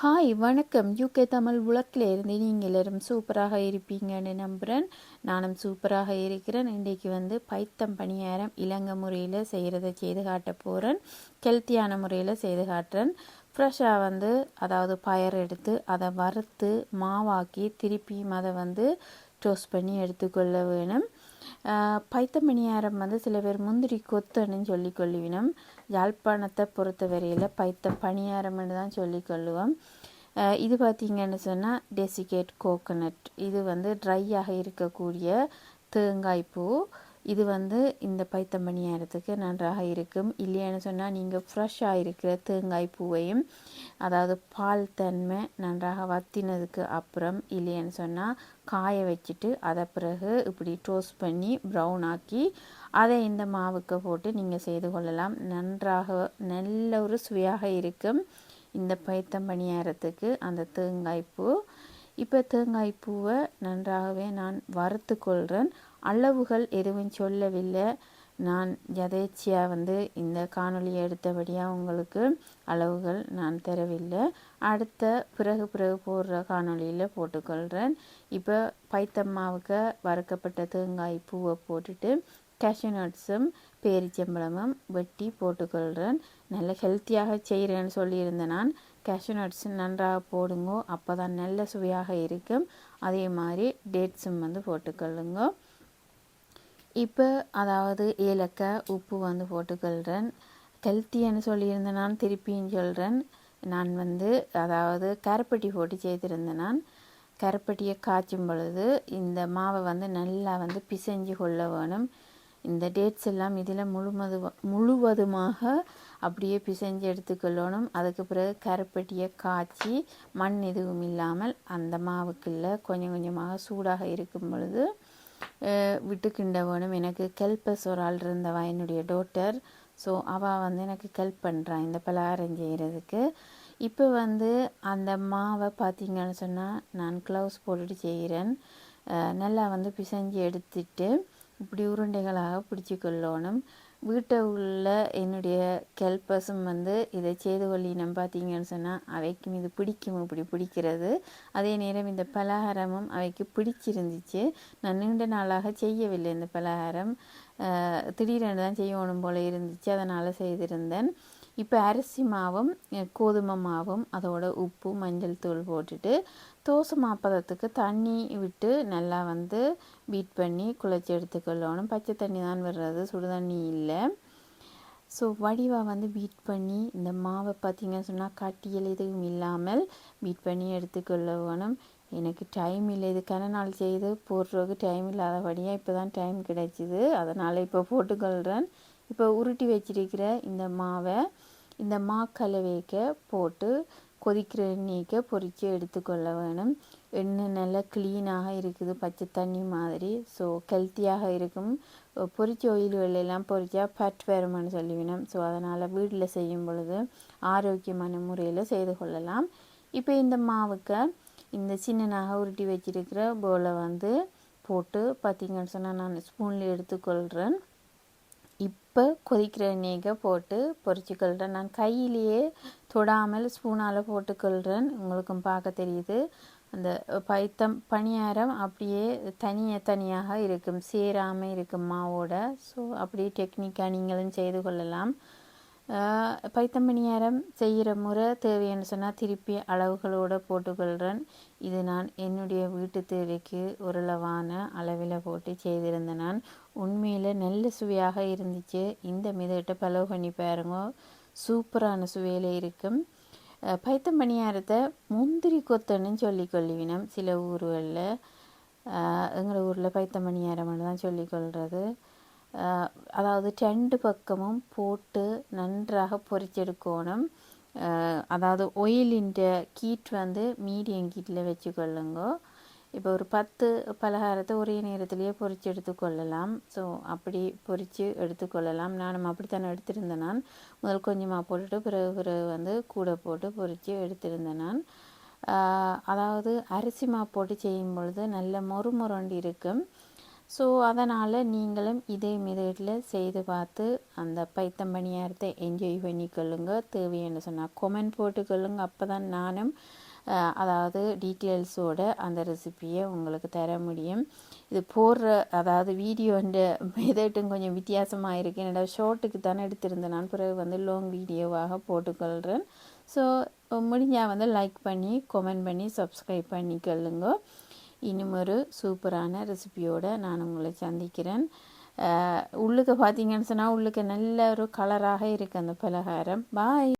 Hi வணக்கம். UK Tamil உலகில் இருந்து நீங்கள் எல்லாரும் சூப்பராக இருப்பீங்கன்னு நம்புகிறேன் நானும் சூப்பராக இருக்கிறேன். இன்றைக்கு வந்து பைத்தம் பணியாரம் இலங்கை முறையில் செய்கிறத செய்து காட்ட போகிறேன் கெல்த்தியான முறையில் செய்து காட்டுறேன். ஃப்ரெஷ்ஷாக வந்து அதாவது பயர் எடுத்து அதை வறுத்து மாவாக்கி திருப்பியும் அதை வந்து டோஸ்ட் பண்ணி எடுத்துக்கொள்ள வேணும். பைத்தம் பணியாரம் வந்து சில பேர் முந்திரி கொத்துன்னு சொல்லி வேணும் யாழ்ப்பாணத்தை பொறுத்தவரையில் பைத்த பணியாரம்னு தான் சொல்லிக்கொள்ளுவோம் இது பார்த்திங்கன்னு சொன்னால் டெசிகேட் கோகனட் இது வந்து ட்ரையாக இருக்கக்கூடிய தேங்காய் பூ. இது வந்து இந்த பைத்தம்பணியாரத்துக்கு நன்றாக இருக்கும். இல்லையான்னு சொன்னால் நீங்கள் ஃப்ரெஷ்ஷாக இருக்கிற தேங்காய் பூவையும் அதாவது பால் தன்மை நன்றாக வத்தினதுக்கு அப்புறம் இல்லைன்னு சொன்னால் காய வச்சுட்டு அதை பிறகு இப்படி டோஸ்ட் பண்ணி ப்ரௌன் ஆக்கி அதை இந்த மாவுக்கு போட்டு நீங்கள் செய்து கொள்ளலாம். நன்றாக நல்ல ஒரு சுவையாக இருக்கும் இந்த பைத்தம்பணியாரத்துக்கு அந்த தேங்காய் பூ. இப்போ தேங்காய் பூவை நன்றாகவே நான் வறுத்து கொள்கிறேன் அளவுகள் எதுவும் சொல்லவில்லை. நான் எதேச்சியாக வந்து இந்த காணொலியை எடுத்தபடியாக உங்களுக்கு அளவுகள் நான் தரவில்லை. அடுத்த பிறகு பிறகு போடுற காணொலியில் போட்டுக்கொள்கிறேன் இப்போ பைத்தம்மாவுக்கு வறுக்கப்பட்ட தேங்காய் பூவை போட்டுட்டு கேஷ்யூ நட்ஸும் பேரிச்சம்பழமும் வெட்டி போட்டுக்கொள்கிறேன் நல்ல ஹெல்த்தியாக செய்கிறேன்னு சொல்லியிருந்தேன் நான். கேஷ்யூ நட்ஸ் நன்றாக போடுங்கோ. அப்போ தான் நல்ல சுவையாக இருக்கும். அதே மாதிரி டேட்ஸும் வந்து போட்டுக்கொள்ளுங்க. இப்போ அதாவது ஏலக்காய் உப்பு வந்து போட்டுக்கொள்கிறேன் ஹெல்த்தின்னு சொல்லியிருந்தேன் நான் திருப்பியும் சொல்கிறேன் நான் வந்து அதாவது கருப்பட்டி போட்டு செய்திருந்தேன் நான். கருப்பட்டியை காய்ச்சும் பொழுது இந்த மாவை வந்து நல்லா வந்து பிசைஞ்சு கொள்ள வேணும். இந்த டேட்ஸ் எல்லாம் இதில் முழுமது முழுவதுமாக அப்படியே பிசைஞ்சு எடுத்துக்கொள்ளணும். அதுக்கு பிறகு கருப்பட்டியை காய்ச்சி மண் எதுவும் இல்லாமல் அந்த மாவுக்குள்ளே கொஞ்சம் கொஞ்சமாக சூடாக இருக்கும் பொழுது விட்டு கிண்ட வேணும். எனக்கு கெல்பஸ் ஒரு ஆள் இருந்தவா என்னுடைய டோட்டர் ஸோ அவள் வந்து எனக்கு ஹெல்ப் பண்ணுறான் இந்த பலகாரம் செய்கிறதுக்கு இப்போ வந்து அந்த மாவை பார்த்திங்கன்னு சொன்னால் நான் க்ளவுஸ் போட்டுட்டு செய்கிறேன் நல்லா வந்து பிசைஞ்சு எடுத்துட்டு இப்படி உருண்டைகளாக பிடிச்சி கொள்ளணும் வீட்டை உள்ள என்னுடைய கெல்பஸும் வந்து இதை செய்து கொள்ளினம் பார்த்தீங்கன்னு சொன்னால் அவைக்கும் இது பிடிக்கும் இப்படி பிடிக்கிறது. அதே நேரம் இந்த பலகாரமும் அவைக்கு பிடிச்சிருந்துச்சு. நான் நீண்ட நாளாக செய்யவில்லை இந்த பலகாரம். திடீரென்று தான் செய்யணும் போல இருந்துச்சு. அதனால் செய்திருந்தேன். இப்போ அரிசி மாவும் கோதுமை மாவும் அதோட உப்பு மஞ்சள் தூள் போட்டுட்டு தோசை மாப்பதத்துக்கு தண்ணி விட்டு நல்லா வந்து பீட் பண்ணி குழச்சி எடுத்துக்கொள்ளணும். பச்சை தண்ணி தான் வர்றது சுடு தண்ணி இல்லை. ஸோ வடிவாக வந்து பீட் பண்ணி இந்த மாவை பார்த்திங்கன்னு சொன்னால் கட்டியல் எதுவும் இல்லாமல் பீட் பண்ணி எடுத்துக்கொள்ள வேணும் எனக்கு டைம் இல்லை இது நாள் செய்து போடுறதுக்கு டைம் இல்லாதபடியாக இப்போ தான் டைம் கிடைச்சிது. அதனால் இப்போ போட்டுக்கொள்கிறேன் இப்போ உருட்டி வச்சிருக்கிற இந்த மாவை இந்த மா கலவைக்க போட்டு கொதிக்கிற எண்ணெய்க்கு பொறிக்க எடுத்துக்கொள்ள வேணும். எண்ணெய் நல்லா க்ளீனாக இருக்குது. பச்சை தண்ணி மாதிரி. ஸோ ஹெல்த்தியாக இருக்கும். பொறிச்ச ஒயில் வெள்ளையெல்லாம் பொறிச்சா ஃபேட் வருமானு சொல்லிவினோம் ஸோ அதனால் வீட்டில் செய்யும் பொழுது ஆரோக்கியமான முறையில் செய்து கொள்ளலாம். இப்போ இந்த மாவுக்கு இந்த சின்னனாக உருட்டி வச்சிருக்கிற போலை வந்து போட்டு பார்த்திங்கன்னு சொன்னால் நான் ஸ்பூனில் எடுத்துக்கொள்கிறேன் இப்போ கொதிக்கிற எண்ணெய்க போட்டு பொறிச்சிக்கொள்கிறேன் நான் கையிலேயே தொடாமல் ஸ்பூனால் போட்டுக்கொள்கிறேன் உங்களுக்கும் பார்க்க தெரியுது. அந்த பைத்தம் பணியாரம் அப்படியே தனியாக தனியாக இருக்கும். சேராமல் இருக்கும் மாவோட. ஸோ அப்படியே டெக்னிக்காக நீங்களும் செய்து கொள்ளலாம். பைத்தம்பணியாரம் செய்கிற முறை தேவைன்னு சொன்னால் திருப்பி அளவுகளோடு போட்டுக்கொள்கிறேன். இது நான் என்னுடைய வீட்டு தேவைக்கு ஓரளவான அளவில் போட்டு செய்திருந்தேன் நான். உண்மையில் நல்ல சுவையாக இருந்துச்சு. இந்த மிதட்ட பலவு பண்ணி பாருங்க. சூப்பரான சுவையில் இருக்கும். பைத்தம்பணியாரத்தை முந்திரி கொத்தன்னு சொல்லி கொள்ளுவினம் சில ஊர்களில் எங்கள் ஊரில் பைத்தம்பணியாரம்னு தான் சொல்லிக்கொள்கிறது அதாவது ரெண்டு பக்கமும் போட்டு நன்றாக பொறிச்செடுக்கணும். அதாவது ஒயிலின்ற கீட் வந்து மீடியம் கீட்டில் வச்சுக்கொள்ளுங்க. இப்போ ஒரு பத்து பலகாரத்தை ஒரே நேரத்திலேயே பொறிச்சு எடுத்துக்கொள்ளலாம் ஸோ அப்படி பொறிச்சு எடுத்துக்கொள்ளலாம் நானும் அப்படித்தானே எடுத்திருந்தேன் நான். முதல் கொஞ்சமாக போட்டுட்டு பிறகு பிறகு வந்து கூட போட்டு பொறிச்சு எடுத்திருந்தேன் நான். அதாவது அரிசி மாவு போட்டு செய்யும் பொழுது நல்ல மொறு மொரண்டு இருக்கும். ஸோ அதனால் நீங்களும் இதே மெதடில் செய்து பார்த்து அந்த பைத்தம் பணியாரத்தை என்ஜாய் பண்ணிக்கொள்ளுங்க தேவைன்னு சொன்னால் கொமெண்ட் போட்டுக்கொள்ளுங்க அப்போ தான் நானும் அதாவது டீட்டெயில்ஸோட அந்த ரெசிப்பியை உங்களுக்கு தர முடியும். இது போடுற அதாவது வீடியோன்ற மெதட்டும் கொஞ்சம் வித்தியாசமாக இருக்கு. என்னோட ஷார்ட்டுக்கு தானே எடுத்திருந்தேன். நான் பிறகு வந்து லாங் வீடியோவாக போட்டுக்கொள்கிறேன் ஸோ முடிஞ்சால் வந்து லைக் பண்ணி கமெண்ட் பண்ணி சப்ஸ்கிரைப் பண்ணிக்கொள்ளுங்க இன்னும் ஒரு சூப்பரான ரெசிபியோடு நான் உங்களை சந்திக்கிறேன். உள்ளுக்கு பார்த்தீங்கன்னு சொன்னால் உள்ளுக்கு நல்ல ஒரு கலராக இருக்குது அந்த பலகாரம். பாய்